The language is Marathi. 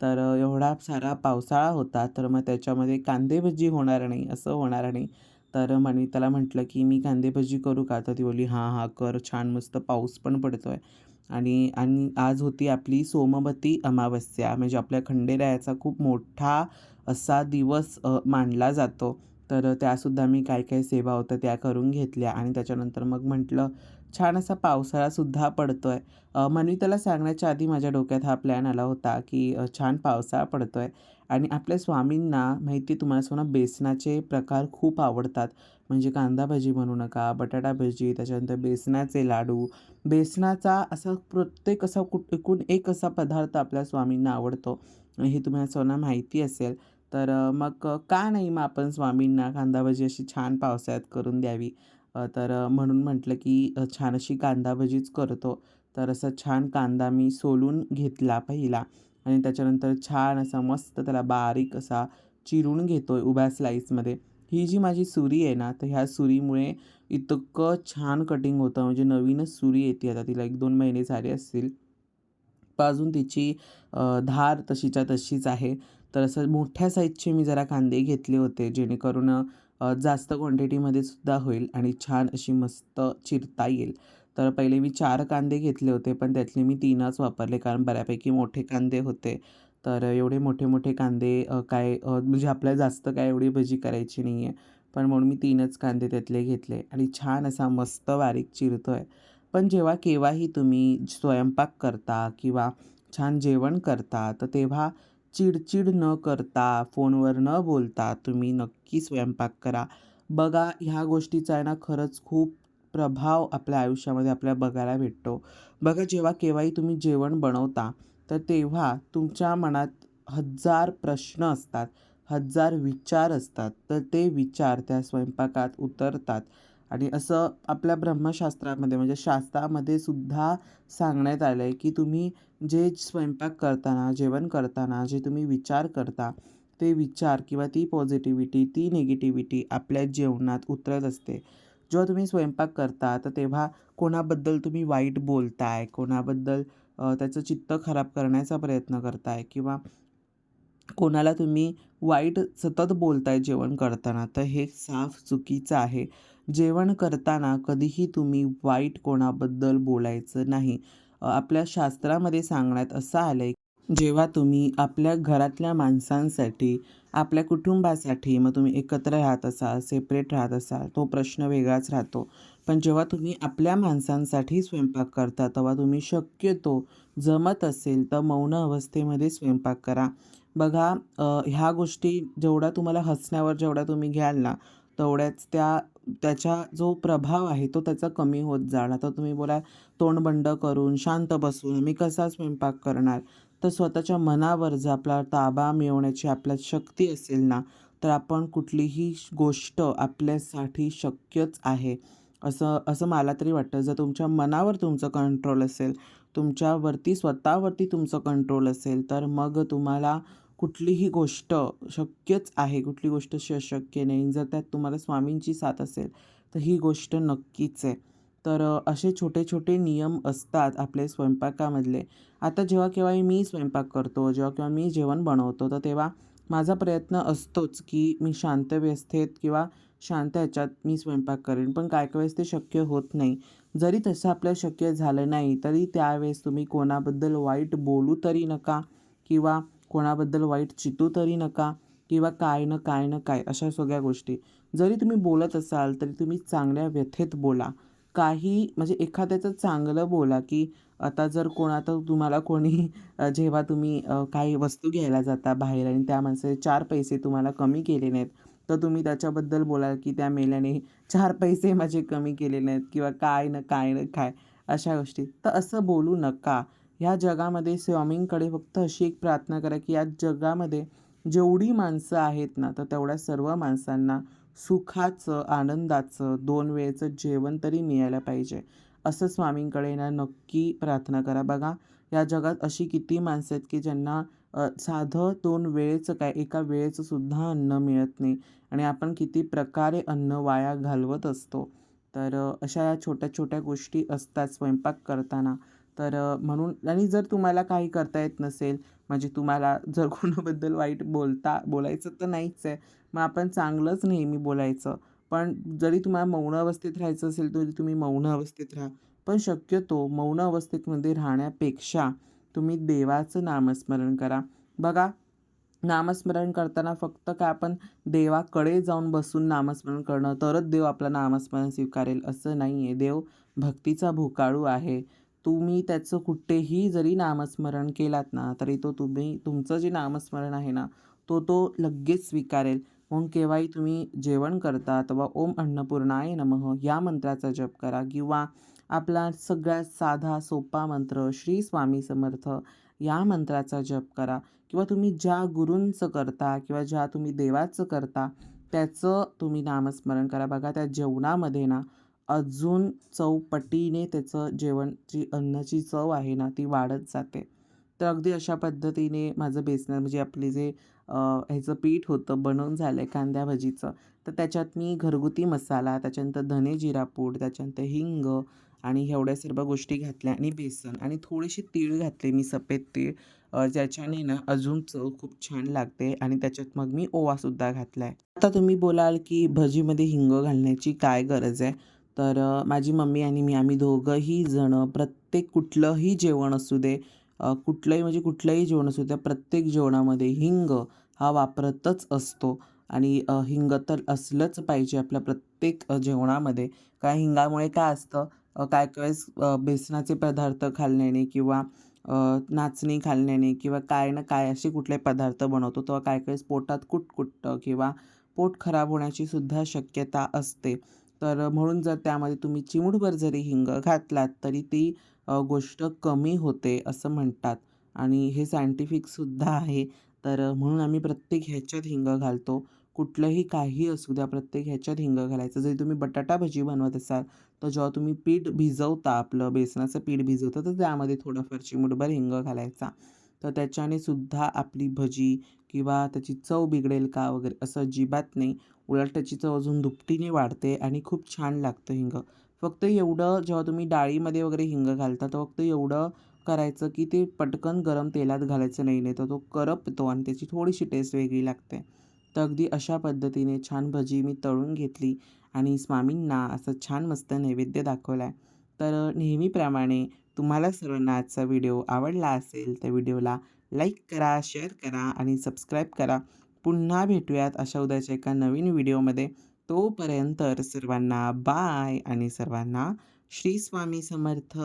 तर एवढा सारा पावसाळा होता तर मग त्याच्यामध्ये कांदे भजी होणार नाही असं होणार नाही. तर म्हणे त्याला म्हटलं की मी कांदे भजी करू का? तर ती बोलली हां हां कर छान मस्त पाऊस पण पडतो आहे आणि आणि आज होती आपली सोमवती अमावस्या म्हणजे आपल्या खंडेरायाचा खूप मोठा असा दिवस मानला जातो. तर त्यासुद्धा मी काय काय सेवा होत्या त्या करून घेतल्या आणि त्याच्यानंतर मग म्हटलं छान असा पावसाळासुद्धा पडतो आहे म्हणून त्याला सांगण्याच्या आधी माझ्या डोक्यात हा प्लॅन आला होता की छान पावसाळा पडतो आहे आणि आपल्या स्वामींना माहिती तुम्हाला सांगू बेसनाचे प्रकार खूप आवडतात. म्हणजे कांदा भजी बनवू नका बटाटा भजी त्याच्यानंतर बेसनाचे लाडू. बेसनाचा असा प्रत्येक असा कुठ एकूण एक असा पदार्थ आपल्या स्वामींना आवडतो. हे तुम्हाला सर्वांना माहिती असेल. तर मग का नाही मग आपण स्वामींना कांदा भजी अशी छान पावसाळ्यात करून द्यावी? तर म्हणून म्हटलं की छान अशी कांदा भजीच करतो. तर असा छान कांदा मी सोलून घेतला पहिला. आणि त्याच्यानंतर छान असा मस्त त्याला बारीक असा चिरून घेतो आहे उभ्या स्लाईसमध्ये ही जी माझी सुरी आहे ना तर ह्या सुरीमुळे इतकं छान कटिंग होतं. म्हणजे नवीनच सुरी येते आता. तिला एक दोन महिने झाले असतील. पण अजून तिची धार तशीच्या तशीच आहे. तर असं मोठ्या साईजचे मी जरा कांदे घेतले होते. जेणेकरून जास्त क्वांटिटीमध्ये सुद्धा होईल आणि छान अशी मस्त चिरता येईल. तर पहिले मी चार कांदे घेतले होते पण त्यातले मी तीनच वापरले कारण बऱ्यापैकी मोठे कांदे होते. तर एवढे मोठे मोठे कांदे काय म्हणजे आपल्याला जास्त काय एवढी भजी करायची नाही आहे पण म्हणून मी तीनच कांदे त्यातले घेतले आणि छान असा मस्त बारीक चिरतो आहे पण जेव्हा केव्हाही तुम्ही स्वयंपाक करता किंवा छान जेवण करता तर तेव्हा चिडचिड न करता फोनवर न बोलता तुम्ही नक्की स्वयंपाक करा. बघा ह्या गोष्टीचा आहे ना खरंच खूप प्रभाव आपल्या आयुष्यामध्ये आपल्याला बघायला भेटतो. बघा जेव्हा केव्हाही तुम्ही जेवण बनवता तर तेव्हा तुमच्या मनात हजार प्रश्न असतात हजार विचार असतात. तर ते विचार त्या स्वयंपाकात उतरतात. आणि असं आपल्या ब्रह्मशास्त्रामध्ये म्हणजे शास्त्रामध्ये सुद्धा सांगण्यात आलं आहे की तुम्ही जे स्वयंपाक करताना जेवण करताना जे तुम्ही विचार करता ते विचार किंवा ती पॉझिटिव्हिटी ती निगेटिव्हिटी आपल्या जेवणात उतरत असते. जेव्हा तुम्ही स्वयंपाक करता तर तेव्हा कोणाबद्दल तुम्ही वाईट बोलताय कोणाबद्दल त्याचं चित्त खराब करण्याचा प्रयत्न करताय किंवा कोणाला तुम्ही वाईट सतत बोलताय जेवण करताना तर हे साफ चुकीचं आहे. जेवण करताना कधीही तुम्ही वाईट कोणाबद्दल बोलायचं नाही. आपल्या शास्त्रामध्ये सांगण्यात असं आलं आहे जेव्हा तुम्ही आपल्या घरातल्या माणसांसाठी आपल्या कुटुंबासाठी मग तुम्ही एकत्र राहत असाल सेपरेट राहत असाल तो प्रश्न वेगळाच राहतो. पण जेव्हा तुम्ही आपल्या माणसांसाठी स्वयंपाक करता तेव्हा तुम्ही शक्यतो जमत असेल तर मौन अवस्थेमध्ये स्वयंपाक करा. बघा ह्या गोष्टी जेवढ्या तुम्हाला हसण्यावर जेवढ्या तुम्ही घ्याल ना तेवढ्याच त्या त्याचा जो प्रभाव आहे तो त्याचा कमी होत जाणार. तर तुम्ही बोला तोंड बंड करून शांत बसून मी कसा स्वयंपाक करणार? तर स्वतःच्या मनावर जर आपला ताबा मिळवण्याची आपल्यात शक्ती असेल ना तर आपण कुठलीही गोष्ट आपल्यासाठी शक्यच आहे. असं असं मला तरी वाटतं. जर तुमच्या मनावर तुमचं कंट्रोल असेल तुमच्यावरती स्वतःवरती तुमचं कंट्रोल असेल तर मग तुम्हाला कुठलीही गोष्ट शक्यच आहे कुठली गोष्ट श अशक्य नाही. जर त्यात तुम्हाला स्वामींची साथ असेल तर ही गोष्ट नक्कीच आहे. तर असे छोटे छोटे नियम असतात आपले स्वयंपाकामधले. आता जेव्हा केव्हाही मी स्वयंपाक करतो जेव्हा केव्हा मी जेवण बनवतो तर तेव्हा माझा प्रयत्न असतोच की मी शांत व्यवस्थेत किंवा शांत ह्याच्यात मी स्वयंपाक करेन. पण काय काय वेळेस ते शक्य होत नाही. जरी तसं आपल्याला शक्य झालं नाही तरी त्यावेळेस तुम्ही कोणाबद्दल वाईट बोलू तरी नका किंवा कोणाबद्दल वाईट चितू तरी नका किंवा काय न काय न काय अशा सगळ्या गोष्टी. जरी तुम्ही बोलत असाल तरी तुम्ही चांगल्या व्यथेत बोला. काही म्हणजे एखाद्याचं चांगलं बोला की आता जर कोणाचं तुम्हाला कोणी जेव्हा तुम्ही काही वस्तू घ्यायला जाता बाहेर आणि त्या माणसाचे चार पैसे तुम्हाला कमी केले नाहीत तर तुम्ही त्याच्याबद्दल बोलाल की त्या मेल्याने चार पैसे माझे कमी केले नाहीत किंवा काय न काय न काय अशा गोष्टी. तर असं बोलू नका. ह्या जगामध्ये स्वामींकडे फक्त अशी एक प्रार्थना करा की या जगामध्ये जेवढी माणसं आहेत ना तर तेवढ्या सर्व माणसांना सुखाचं आनंदाचं दोन वेळेचं जेवण तरी मिळायला पाहिजे. असं स्वामींकडे ना नक्की प्रार्थना करा. बघा या जगात अशी किती माणसं आहेत की ज्यांना साधं दोन वेळेचं काय एका वेळेचं सुद्धा अन्न मिळत नाही. आणि आपण किती प्रकारे अन्न वाया घालवत असतो. तर अशा या छोट्या छोट्या गोष्टी असतात स्वयंपाक करताना. तर म्हणून आणि जर तुम्हाला काही करता येत नसेल म्हणजे तुम्हाला जर कोणाबद्दल वाईट बोलता बोलायचं तर नाहीच आहे. मग आपण चांगलंच नेहमी बोलायचं. पण जरी तुम्हाला मौन अवस्थेत राहायचं असेल तरी तुम्ही मौन अवस्थेत राहा. पण शक्यतो मौन अवस्थेमध्ये राहण्यापेक्षा तुम्ही देवाचं नामस्मरण करा. बघा नामस्मरण करताना फक्त काय आपण देवाकडे जाऊन बसून नामस्मरण करणं तरच देव आपलं नामस्मरण स्वीकारेल असं नाही आहे देव भक्तीचा भुकाळू आहे. तुम्ही त्याचं कुठेही जरी नामस्मरण केलात ना तरी तो तुम्ही तुमचं जे नामस्मरण आहे ना तो तो लगेच स्वीकारेल. म्हणून केव्हाही तुम्ही जेवण करता अथवा ओम अन्नपूर्णाय नमः या मंत्राचा जप करा किंवा आपला सगळ्यात साधा सोपा मंत्र श्री स्वामी समर्थ या मंत्राचा जप करा. किंवा तुम्ही ज्या गुरूंचं करता किंवा ज्या तुम्ही देवाचं करता त्याचं तुम्ही नामस्मरण करा. बघा त्या जेवणामध्ये ना अजून चौपटीने त्याचं जेवण जी अन्नाची चव आहे ना ती वाढत जाते. तर अगदी अशा पद्धतीने माझं बेसन म्हणजे आपले जे ह्याचं पीठ होतं बनवून झालं आहे कांद्या भजीचं तर त्याच्यात मी घरगुती मसाला त्याच्यानंतर धने जिरापूड त्याच्यानंतर हिंग आणि एवढ्या सर्व गोष्टी घातल्या आणि बेसन आणि थोडेसे तीळ घातले मी सफेद तीळ. ज्याच्याने ना अजून चव खूप छान लागते आणि त्याच्यात मग मी ओवासुद्धा घातला आहे आता तुम्ही बोलाल की भजीमध्ये हिंग घालण्याची काय गरज आहे? तर माझी मम्मी आणि मी आम्ही दोघंही जणं प्रत्येक कुठलंही जेवण असू दे कुठलंही म्हणजे कुठलंही जेवण असू दे प्रत्येक जेवणामध्ये हिंग हा वापरतच असतो. आणि हिंग तर असलंच पाहिजे आपल्या प्रत्येक जेवणामध्ये. काय हिंगामुळे काय असतं काय काय वेळेस बेसनाचे पदार्थ खाल्ल्याने किंवा नाचणी खाल्ल्याने किंवा काय ना काय असे कुठले पदार्थ बनवतो तेव्हा काय काय वेळेस पोटात कुटकुटतं किंवा पोट खराब होण्याची सुद्धा शक्यता असते. तर म्हणून जर त्यामध्ये तुम्ही चिमूटभर जरी हिंग घातलात तरी ती गोष्ट कमी होते असं म्हणतात. आणि हे सायंटिफिकसुद्धा आहे. तर म्हणून आम्ही प्रत्येक ह्याच्यात हिंग घालतो. कुठलंही काही असू द्या प्रत्येक ह्याच्यात हिंग घालायचं. जरी तुम्ही बटाटा भजी बनवत असाल तर जेव्हा तुम्ही पीठ भिजवता आपलं बेसनाचं पीठ भिजवता तर त्यामध्ये थोडंफार चिमूटभर हिंग घालायचा. तर त्याच्याने सुद्धा आपली भजी किंवा त्याची चव बिघडेल का वगैरे असं अजिबात नाही. उलट त्याची चव अजून दुपटीने वाढते आणि खूप छान लागतं हिंग. फक्त एवढं जेव्हा तुम्ही डाळीमध्ये वगैरे हिंग घालता तर फक्त एवढं करायचं की ते पटकन गरम तेलात घालायचं नाही नाही तर तो करपतो आणि त्याची थोडीशी टेस्ट वेगळी लागते. तर अगदी अशा पद्धतीने छान भजी मी तळून घेतली आणि स्वामींना असं छान मस्त नैवेद्य दाखवला आहे तर नेहमीप्रमाणे तुम्हाला सर्वांना आजचा व्हिडिओ आवडला असेल तर व्हिडिओला लाईक करा शेअर करा आणि सबस्क्राईब करा. पुन्हा भेटूयात अशा उद्याच्या एका नवीन व्हिडिओमध्ये. तोपर्यंत सर्वांना बाय आणि सर्वांना श्री स्वामी समर्थ.